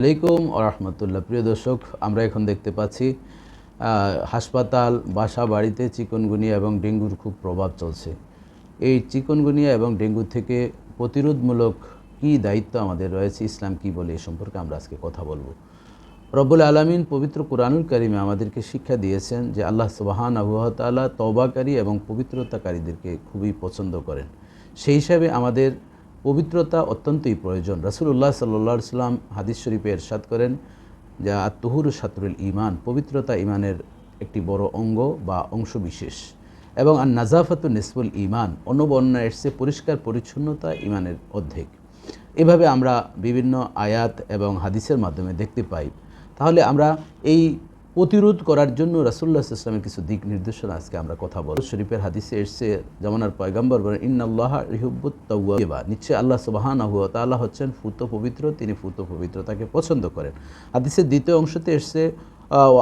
আলাইকুম রহমতুল্লাহ। প্রিয় দর্শক, আমরা এখন দেখতে পাচ্ছি হাসপাতাল, বাসা বাড়িতে চিকনগুনিয়া এবং ডেঙ্গুর খুব প্রভাব চলছে। এই চিকনগুনিয়া এবং ডেঙ্গু থেকে প্রতিরোধমূলক কী দায়িত্ব আমাদের রয়েছে, ইসলাম কি বলে এ সম্পর্কে আমরা আজকে কথা বলব। রব্বুল আলমিন পবিত্র কোরআনুল কারিমে আমাদেরকে শিক্ষা দিয়েছেন যে আল্লাহ সুবাহান আবহাতালা তবাকারী এবং পবিত্রতাকারীদেরকে খুবই পছন্দ করেন। সেই হিসাবে আমাদের পবিত্রতা অত্যন্তই প্রয়োজন। রাসুল্লাহ সাল্লা সাল্লাম হাদিস শরীফে এরশাদ করেন যা আত্মহুর সাতরুল ইমান পবিত্রতা ইমানের একটি বড় অঙ্গ বা অংশ বিশেষ এবং আর নাজাফাতু নিসফুল ইমান বর্ণনা এসছে পরিষ্কার পরিচ্ছন্নতা ইমানের অর্ধেক। এভাবে আমরা বিভিন্ন আয়াত এবং হাদিসের মাধ্যমে দেখতে পাই। তাহলে আমরা এই প্রতিরোধ করার জন্য রাসুল্লাহ ইসলামের কিছু দিক নির্দেশনা আজকে আমরা কথা বলব। শরীফের হাদিসে এসছে যেমনার পয়গাম্বর বলেন, ইন্নাল্লাহ রিহুব্বুত তাওয়াবা। নিশ্চয় আল্লাহ সুবাহান তাআলা হচ্ছেন ফুত পবিত্র, তিনি ফুত পবিত্রতাকে পছন্দ করেন। হাদিসের দ্বিতীয় অংশতে এসছে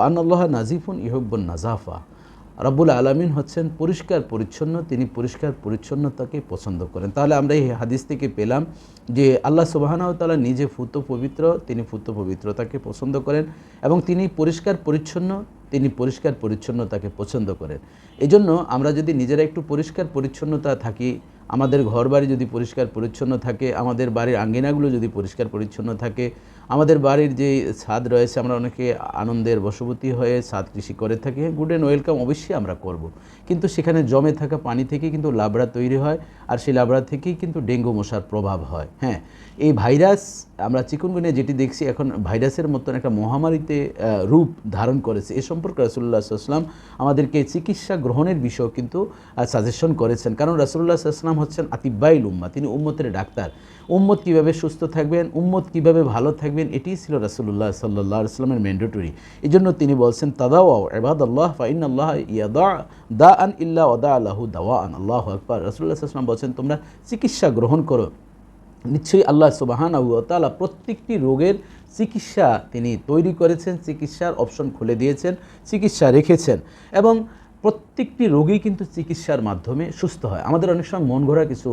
আন আল্লাহ নাজিফুন ইহব্বুন নাজাফা। রব্বুল আলমিন হচ্ছেন পরিষ্কার পরিচ্ছন্ন, তিনি পরিষ্কার পরিচ্ছন্নতাকে পছন্দ করেন। তাহলে আমরা এই হাদিস থেকে পেলাম যে আল্লাহ সুবাহানাউ তালা নিজে ফুত পবিত্র, তিনি ফুত পবিত্রতাকে পছন্দ করেন এবং তিনি পরিষ্কার পরিচ্ছন্ন, তিনি পরিষ্কার পরিচ্ছন্নতাকে পছন্দ করেন। এজন্য আমরা যদি নিজেরা একটু পরিষ্কার পরিচ্ছন্নতা থাকি, আমাদের ঘর বাড়ি যদি পরিষ্কার পরিচ্ছন্ন থাকে, আমাদের বাড়ির আঙ্গিনাগুলো যদি পরিষ্কার পরিচ্ছন্ন থাকে আমাদের বাড়ির যে ছাদ রয়েছে, আমরা অনেকে আনন্দের বশবর্তী হয়ে ছাদ কৃষি করে থাকি। গুড অ্যান্ড ওয়েলকাম অবশ্যই আমরা করব। কিন্তু সেখানে জমে থাকা পানি থেকে কিন্তু লাবড়া তৈরি হয়, আর সেই লাবড়া থেকেই কিন্তু ডেঙ্গু মশার প্রভাব হয়। হ্যাঁ এই ভাইরাস, আমরা চিকুনগুনিয়া যেটি দেখছি, এখন ভাইরাসের মতন একটা মহামারীতে রূপ ধারণ করেছে। এ সম্পর্কে রাসুল্লাহ সাল্লাম আমাদেরকে চিকিৎসা গ্রহণের বিষয়েও কিন্তু সাজেশন করেছেন। কারণ রাসুল্লাহ সাল্লাম হচ্ছেন আতিব্বাইল উম্মা তিনি উম্মতের ডাক্তার। উম্মত কীভাবে সুস্থ থাকবেন, উম্মত কীভাবে ভালো থাকবেন এটিই ছিল রাসুল্লাহ সাল্লাহ ইসলামের ম্যান্ডেটরি এই জন্য তিনি বলছেন তাদাও এবাদ আল্লাহ ফাইন আল্লাহ ইয়াদা দা আন ইল্লা ওদা আল্লাহু দাওয়া আন আল্লাহ আকবর। রাসুল্লাহ সাল্লাম বলছেন, তোমরা চিকিৎসা গ্রহণ করো। নিশ্চয়ই আল্লাহ সুবাহান তালা প্রত্যেকটি রোগের চিকিৎসা তিনি তৈরি করেছেন, চিকিৎসার অপশন খুলে দিয়েছেন, চিকিৎসা রেখেছেন। এবং প্রত্যেকটি রোগী কিন্তু চিকিৎসার মাধ্যমে সুস্থ হয়। আমাদের অনেক সময় মন ঘোরা কিছু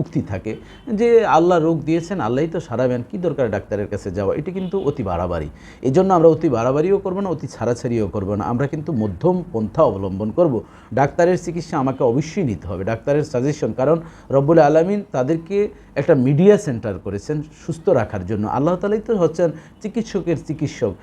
উক্তি থাকে যে আল্লাহ রোগ দিয়েছেন, আল্লাহই তো সারাবেন কী দরকার ডাক্তারের কাছে যাওয়া? এটি কিন্তু অতি বাড়াবাড়ি। এই জন্য আমরা অতি বাড়াবাড়িও করব না, অতি ছাড়াছাড়িও করব না। আমরা কিন্তু মধ্যম পন্থা অবলম্বন করব। ডাক্তারের চিকিৎসা আমাকে অবশ্যই নিতে হবে, ডাক্তারের সাজেশন কারণ রব্বুল আলমিন তাদেরকে একটা মিডিয়া সেন্টার করেছেন সুস্থ রাখার জন্য। আল্লাহ তালাই তো হচ্ছেন চিকিৎসকের চিকিৎসক।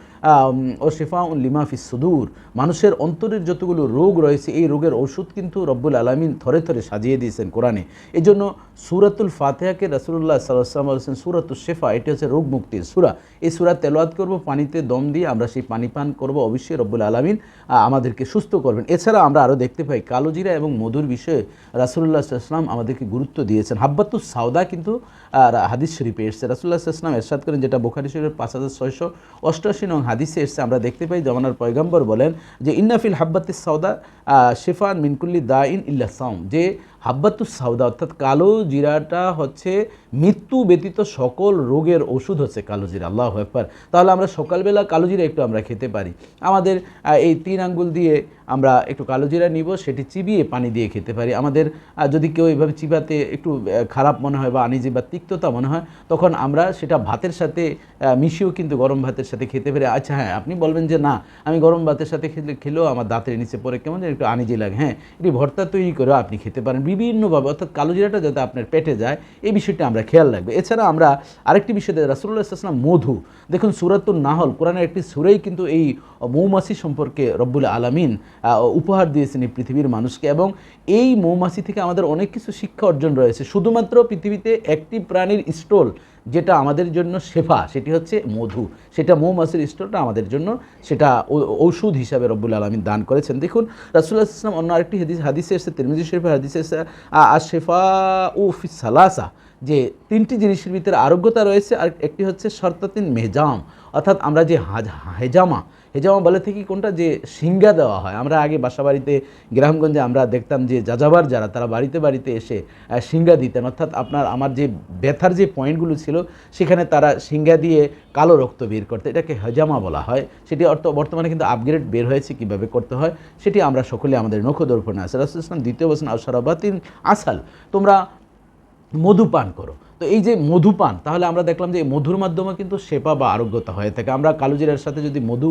ও শেফা লিমাফি সুদূর। মানুষের অন্তরের যতগুলো রোগ রয়েছে, এই রোগের ওষুধ কিন্তু রব্বুল আলমিন থরে থরে সাজিয়ে দিয়েছেন কোরআনে। এই জন্য সুরাতুল ফাতেহাকে রাসুল্লাহ সাল্লাম বলেছেন সুরাতুল শেফা, এটি হচ্ছে রোগ মুক্তির সুরা। এই সুরা তেলোয়াত করব, পানিতে দম দিয়ে আমরা সেই পানি পান করব, অবশ্যই রব্বুল আলমিন আমাদেরকে সুস্থ করবেন। এছাড়া আমরা আরও দেখতে পাই, কালোজিরা এবং মধুর বিষয়ে রাসুল্লাহ সাল্লাম আমাদেরকে গুরুত্ব দিয়েছেন। হাব্বাতুস সাউদা কিন্তু হাদিস শরীফে এসছে। রাসুল্লাহ সাল্লাম এরশাদ করেন, যেটা বোখারি শরীফের পাঁচ হাজার ছয়শো অষ্টআশি নং হাদিসে এসছে, আমরা দেখতে পাই জমানার পয়গম্বর বলেন যে ইন্নাফিল হাব্বাতিস সাউদা শেফান মিনকুল্লি দা ইন ইল্লা সাউম যে হাব্বাতুস সাউদা অর্থাৎ কালো জিরাটা হচ্ছে মৃত্যু ব্যতীত সকল রোগের ওষুধ হচ্ছে কালো জিরা, আল্লাহ একবার তাহলে আমরা সকালবেলা কালো জিরা একটু আমরা খেতে পারি। আমাদের এই তিন আঙ্গুল দিয়ে আমরা একটু কালো জিরা নিব, সেটি চিবিয়ে পানি দিয়ে খেতে পারি। আমাদের যদি কেউ এভাবে চিবাতে একটু খারাপ মনে হয় বা আনিজি বা তিক্ততা মনে হয়, তখন আমরা সেটা ভাতের সাথে মিশিয়েও কিন্তু গরম ভাতের সাথে খেতে পারি। আচ্ছা হ্যাঁ আপনি বলবেন যে না, আমি গরম ভাতের সাথে খেলে, খেলেও আমার দাঁতের নিচে পরে কেমন যেন একটু আনিজি লাগে হ্যাঁ? এটি ভর্তা তৈরি করেও আপনি খেতে পারেন। বিভিন্নভাবে, অর্থাৎ কালো জিরাটা যাতে আপনার পেটে যায়, এই বিষয়টি আমরা খেয়াল রাখব। এছাড়া আমরা আরেকটি বিষয় রাসুল্লাহ ইসলাম মধু। দেখুন সুরাতুল নাহল, কোরআনের একটি সুরেই কিন্তু এই মৌমাছি সম্পর্কে রব্বুল আলামিন উপহার দিয়েছেন এই পৃথিবীর মানুষকে। এবং এই মৌমাছি থেকে আমাদের অনেক কিছু শিক্ষা অর্জন রয়েছে। শুধুমাত্র পৃথিবীতে একটি প্রাণীর স্টোল যেটা আমাদের জন্য শেফা, সেটি হচ্ছে মধু। সেটা মৌমাছির স্টোরটা আমাদের জন্য, সেটা ঔষধ হিসাবে রব্বুল আলমিন দান করেছেন। দেখুন রাসুল্লাহ ইসলাম অন্য আরেকটি হাদিস, হাদিসে এসে তিরমিজি শরীফের হাদিসে এসে আর শেফা ও সালাসা, যে তিনটি জিনিসের ভিতরে আরোগ্যতা রয়েছে, আর একটি হচ্ছে শর্তাতিন মেজাম অর্থাৎ আমরা যে হাজ- হেজামা হেজামা বলে থেকে কোনটা? যে সিঙ্গা দেওয়া হয়। আমরা আগে বাসা বাড়িতে গ্রামগঞ্জে আমরা দেখতাম যে যাযাবার যারা, তারা বাড়িতে বাড়িতে এসে সিঙ্গা দিতেন। অর্থাৎ আপনার, আমার যে ব্যথার যে পয়েন্টগুলো ছিল, সেখানে তারা সিঙ্গা দিয়ে কালো রক্ত বের করতে, এটাকে হেজামা বলা হয়। সেটি অর্থ, বর্তমানে কিন্তু আপগ্রেড বের হয়েছে কীভাবে করতে হয়, সেটি আমরা সকলে আমাদের নখদর্পণে আছে। রাসুল ইসলাম দ্বিতীয় বছর আশরাবাতিন আসাল। তোমরা মধু পান করো। তো এই যে মধুপান, তাহলে আমরা দেখলাম যে মধুর মাধ্যমে কিন্তু সেবা বা আরোগ্যতা হয়ে থাকে। আমরা কালোজিরার সাথে যদি মধু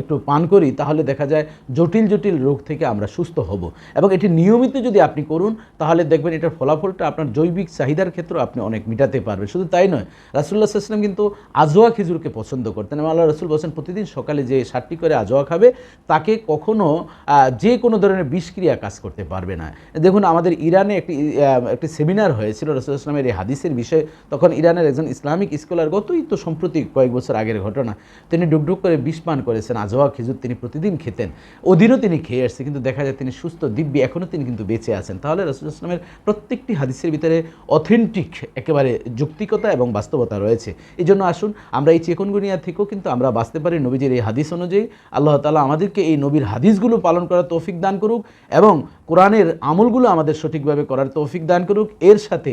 একটু পান করি, তাহলে দেখা যায় জটিল জটিল রোগ থেকে আমরা সুস্থ হব। এবং এটি নিয়মিত যদি আপনি করুন, তাহলে দেখবেন এটার ফলাফলটা আপনার জৈবিক চাহিদার ক্ষেত্রে আপনি অনেক মেটাতে পারবেন। শুধু তাই নয় রাসুল্লাহ সাল্লাম কিন্তু আজোয়া খেজুরকে পছন্দ করতেন। এবং আল্লাহ রসুল বলছেন, প্রতিদিন সকালে যে ষাটটি করে আজোয়া খাবে, তাকে কখনো যে কোনো ধরনের বিষক্রিয়া কাজ করতে পারবে না। দেখুন, আমাদের ইরানে একটি একটি সেমিনার হয়েছিল রসুল ইসলামের এই হাদিসের বিষয়ে, তখন ইরানের একজন ইসলামিক স্কলার গতই তো সম্প্রতি কয়েক বছর আগের ঘটনা, তিনি ডুকডুক করে বিষ পান করেছেন, আজোয়া খেজুর তিনি প্রতিদিন খেতেন। ওদিনও তিনি খেয়ে আসছে, কিন্তু দেখা যায় তিনি সুস্থ, দিব্যি, এখনও তিনি কিন্তু বেঁচে আছেন। তাহলে রসুল ইসলামের প্রত্যেকটি হাদিসের ভিতরে অথেন্টিক একেবারে যুক্তিকতা এবং বাস্তবতা রয়েছে। এই জন্য আসুন, আমরা এই চেকনগুনিয়া থেকেও কিন্তু আমরা বাঁচতে পারি, নবীজির এই হাদিস অনুযায়ী। আল্লাহ তালা আমাদেরকে এই নবীর হাদিসগুলো পালন করার তৌফিক দান করুক এবং কোরআনের আমলগুলো আমাদের সঠিকভাবে করার তৌফিক দান করুক। এর সাথে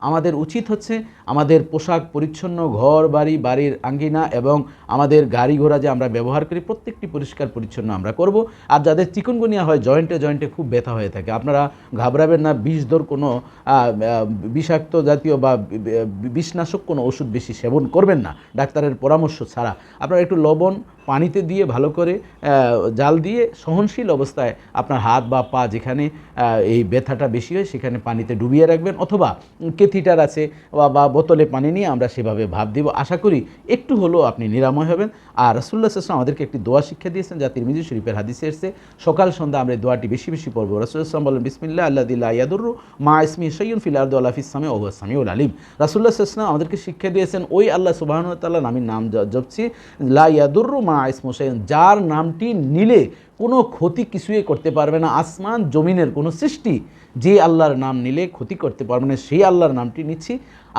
আমাদের উচিত হচ্ছে আমাদের পোশাক পরিচ্ছন্ন, ঘর, বাড়ি, বাড়ির আঙ্গিনা এবং আমাদের গাড়ি ঘোড়া যে আমরা ব্যবহার করি, প্রত্যেকটি পরিষ্কার পরিচ্ছন্ন আমরা করব। আর যাদের চিকনগুনিয়া হয়, জয়েন্টে জয়েন্টে খুব ব্যথা হয়ে থাকে। আপনারা ঘাবড়াবেন না বিষধর কোনো বিষাক্ত জাতীয় বি- বিষনাশক কোনো ওষুধ বেশি সেবন করবেন না, ডাক্তারের পরামর্শ ছাড়া। আপনারা একটু লবণ পানিতে দিয়ে ভালো করে জাল দিয়ে সহনশীল অবস্থায় আপনার হাত বা পা যেখানে এই ব্যথাটা বেশি হয়, সেখানে পানিতে ডুবিয়ে রাখবেন অথবা কেথিটার আছে বা বোতলে পানি নিয়ে আমরা সেভাবে ভাব দিব। আশা করি একটু হলেও আপনি নিরাময় হবেন। আর রাসুল্লাহ সাল্লাম আমাদেরকে একটি দোয়া শিক্ষা দিয়েছেন যা তিরমিজি শরীফের হাদিসে এসছে। সকাল, সন্ধ্যা আমরা দোয়াটি বেশি বেশি পড়ব। রাসুল্লাহাম বলেন বিসমিল্লা আল্লাহ ইয়াদুরু মা ইসমি সৈয়ন ফিল আর্দ আল্লাহ ইসলামে ওহ সামিউল আলিম। রাসুল্লাহ সাল্লাম আমাদেরকে শিক্ষা দিয়েছেন, ওই আল্লাহ সুবাহতাল্লাহ নামের নাম জ- জপছি। লা ইয়াদুরু মা ইসমু সৈয়ন যার নামটি নিলে কোনো ক্ষতি কিছুই করতে পারবে না। আসমান জমিনের কোনো সৃষ্টি যে আল্লাহর নাম নিলে ক্ষতি করতে পারবে না। সেই আল্লাহর নামটি নিচ্ছি।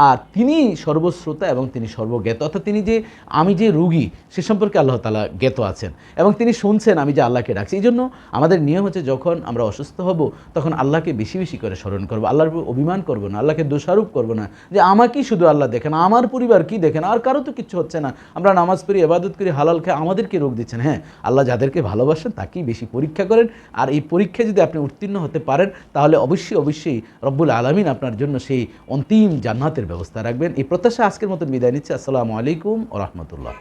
আর তিনি সর্বশ্রোতা এবং তিনি সর্বজ্ঞাত। অর্থাৎ তিনি যে, আমি যে রুগী, সে সম্পর্কে আল্লাহ তালা জ্ঞাত আছেন এবং তিনি শুনছেন আমি যে আল্লাহকে ডাকছি। এই জন্য আমাদের নিয়ম হচ্ছে যখন আমরা অসুস্থ হব, তখন আল্লাহকে বেশি বেশি করে স্মরণ করব। আল্লাহর অভিমান করব না, আল্লাহকে দোষারোপ করব না যে, আমাকেই শুধু আল্লাহ দেখেন, আমার পরিবার কি দেখেন, আর কারও তো কিচ্ছু হচ্ছে না। আমরা নামাজ পড়ি এবাদত করি, হালাল খেয়ে আমাদেরকে রোগ দিচ্ছেন। হ্যাঁ আল্লাহ যাদেরকে ভালোবাসেন তাকেই বেশি পরীক্ষা করেন। আর এই পরীক্ষায় যদি আপনি উত্তীর্ণ হতে পারেন, তাহলে অবশ্যই অবশ্যই রব্বুল আলমিন আপনার জন্য সেই অন্তিম জান্নাতের ব্যবস্থা রাখবেন। এই প্রত্যাশা আজকের মতো বিদায় নিচ্ছে। আসসালামু আলাইকুম ও রহমতুল্লাহ।